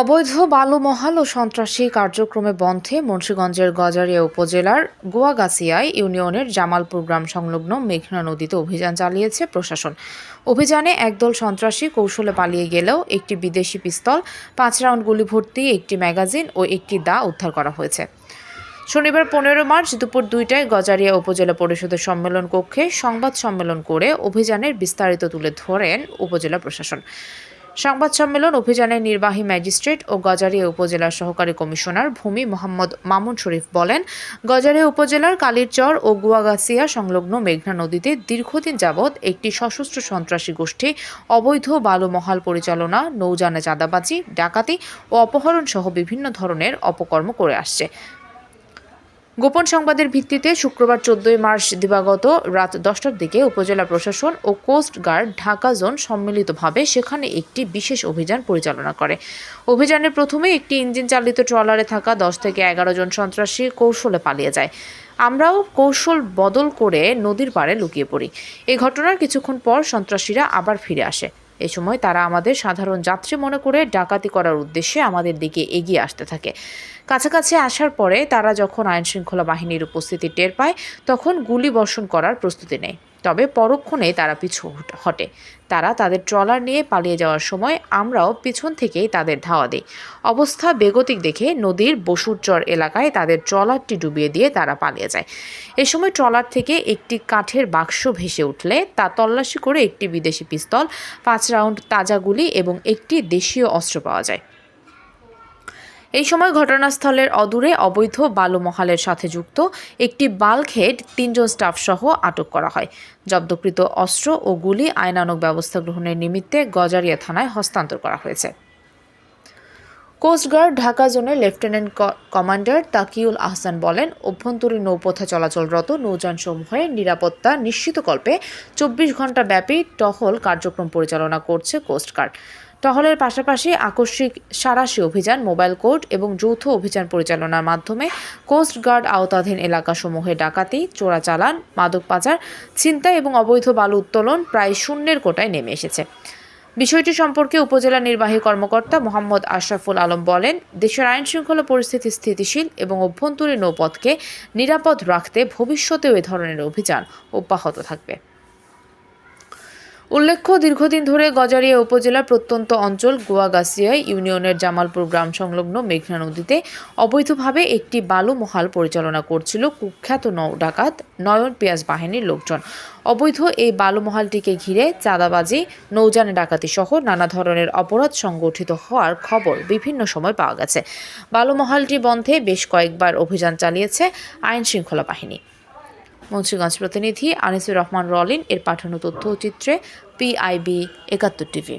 অবৈধ বালুমহাল ও সন্ত্রাসী কার্যক্রমে বন্ধে মুন্সীগঞ্জের গজারিয়া উপজেলার গুয়াগাছিয়ায় ইউনিয়নের জামালপুর গ্রাম সংলগ্ন মেঘনা নদীতে অভিযান চালিয়েছে প্রশাসন। অভিযানে একদল সন্ত্রাসী কৌশলে পালিয়ে গেলেও একটি বিদেশি পিস্তল, পাঁচ রাউন্ড গুলি ভর্তি একটি ম্যাগাজিন ও একটি দা উদ্ধার করা হয়েছে। শনিবার পনেরো মার্চ দুপুর দুইটায় গজারিয়া উপজেলা পরিষদের সম্মেলন কক্ষে সংবাদ সম্মেলন করে অভিযানের বিস্তারিত তুলে ধরেন উপজেলা প্রশাসন। সংবাদ সম্মেলন অভিযানের নির্বাহী ম্যাজিস্ট্রেট ও গজারিয়া উপজেলার সহকারী কমিশনার ভূমি মোহাম্মদ মামুন শরীফ বলেন, গজারিয়া উপজেলার কালীরচর ও গুয়াগাছিয়া সংলগ্ন মেঘনা নদীতে দীর্ঘদিন যাবৎ একটি সশস্ত্র সন্ত্রাসী গোষ্ঠী, অবৈধ বালুমহাল পরিচালনা, নৌযানে চাঁদাবাজি, ডাকাতি ও অপহরণ সহ বিভিন্ন ধরনের অপকর্ম করে আসছে। গোপন সংবাদের ভিত্তিতে শুক্রবার চোদ্দই মার্চ দিবাগত রাত দশটার দিকে উপজেলা প্রশাসন ও কোস্ট গার্ড ঢাকা জোন সম্মিলিতভাবে সেখানে একটি বিশেষ অভিযান পরিচালনা করে। অভিযানের প্রথমে একটি ইঞ্জিন চালিত ট্রলারে থাকা দশ থেকে এগারো জন সন্ত্রাসী কৌশলে পালিয়ে যায়। আমরাও কৌশল বদল করে নদীর পাড়ে লুকিয়ে পড়ি। এই ঘটনার কিছুক্ষণ পর সন্ত্রাসীরা আবার ফিরে আসে। এ সময় তারা আমাদের সাধারণ যাত্রী মনে করে ডাকাতি করার উদ্দেশ্যে আমাদের দিকে এগিয়ে আসতে থাকে। কাছাকাছি আসার পরে তারা যখন আইনশৃঙ্খলা বাহিনীর উপস্থিতি টের পায়, তখন গুলি বর্ষণ করার প্রস্তুতি নেয়। তবে পরক্ষণে তারা পিছু হট- তারা তাদের ট্রলার নিয়ে পালিয়ে যাওয়ার সময় আমরাও পিছন থেকেই তাদের ধাওয়া দিই। অবস্থা বেগতিক দেখে নদীর বসুরচর এলাকায় তাদের ট্রলারটি ডুবিয়ে দিয়ে তারা পালিয়ে যায়। এ সময় ট্রলার থেকে একটি কাঠের বাক্স ভেসে উঠলে তা তল্লাশি করে একটি বিদেশি পিস্তল, পাঁচ রাউন্ড তাজা গুলি এবং একটি দেশীয় অস্ত্র পাওয়া যায়। এই সময় ঘটনাস্থলের অদূরে অবৈধ বালুমহালের সাথে যুক্ত একটি বাল্কহেড তিনজন স্টাফ সহ আটক করা হয়। জব্দকৃত অস্ত্র ও গুলি আইনানুগ ব্যবস্থা গ্রহণের নিমিত্তে গজারিয়া থানায় হস্তান্তর করা হয়েছে। কোস্টগার্ড ঢাকা জোনের লেফটেন্যান্ট কমান্ডার তাকিউল আহসান বলেন, অভ্যন্তরীণ নৌপথে চলাচলরত নৌযানসমূহের নিরাপত্তা নিশ্চিতকল্পে চব্বিশ ঘণ্টা ব্যাপী টহল কার্যক্রম পরিচালনা করছে কোস্টগার্ড। টহলের পাশাপাশি আকস্মিক সারাশি অভিযান, মোবাইল কোর্ট এবং যৌথ অভিযান পরিচালনার মাধ্যমে কোস্টগার্ড আওতাধীন এলাকাসমূহে ডাকাতি চোরাচালান মাদক পাচার, ছিনতাই এবং অবৈধ বালু উত্তোলন প্রায় শূন্যের কোটায় নেমে এসেছে। বিষয়টি সম্পর্কে উপজেলা নির্বাহী কর্মকর্তা মোহাম্মদ আশরাফুল আলম বলেন, দেশের আইন শৃঙ্খলা পরিস্থিতি স্থিতিশীল এবং অভ্যন্তরীণ নৌপথকে নিরাপদ রাখতে ভবিষ্যতেও এ ধরনের অভিযান অব্যাহত থাকবে। উল্লেখ্য, দীর্ঘদিন ধরে গজারিয়া উপজেলার প্রত্যন্ত অঞ্চল গোয়াগাছিয়ায় ইউনিয়নের জামালপুর গ্রাম সংলগ্ন মেঘনা নদীতে অবৈধভাবে একটি বালু মহাল পরিচালনা করছিল কুখ্যাত নৌ ডাকাত নয়ন পেঁয়াজ বাহিনীর লোকজন। অবৈধ এই বালুমহালটিকে ঘিরে চাঁদাবাজি, নৌযানে ডাকাতি সহ নানা ধরনের অপরাধ সংগঠিত হওয়ার খবর বিভিন্ন সময় পাওয়া গেছে। বালুমহালটি বন্ধে বেশ কয়েকবার অভিযান চালিয়েছে আইন শৃঙ্খলা বাহিনী। মুন্সিগঞ্জ প্রতিনিধি আনিসুর রহমান রলিন এর পাঠানো তথ্যচিত্রে পিআইবি একাত্তর টিভি।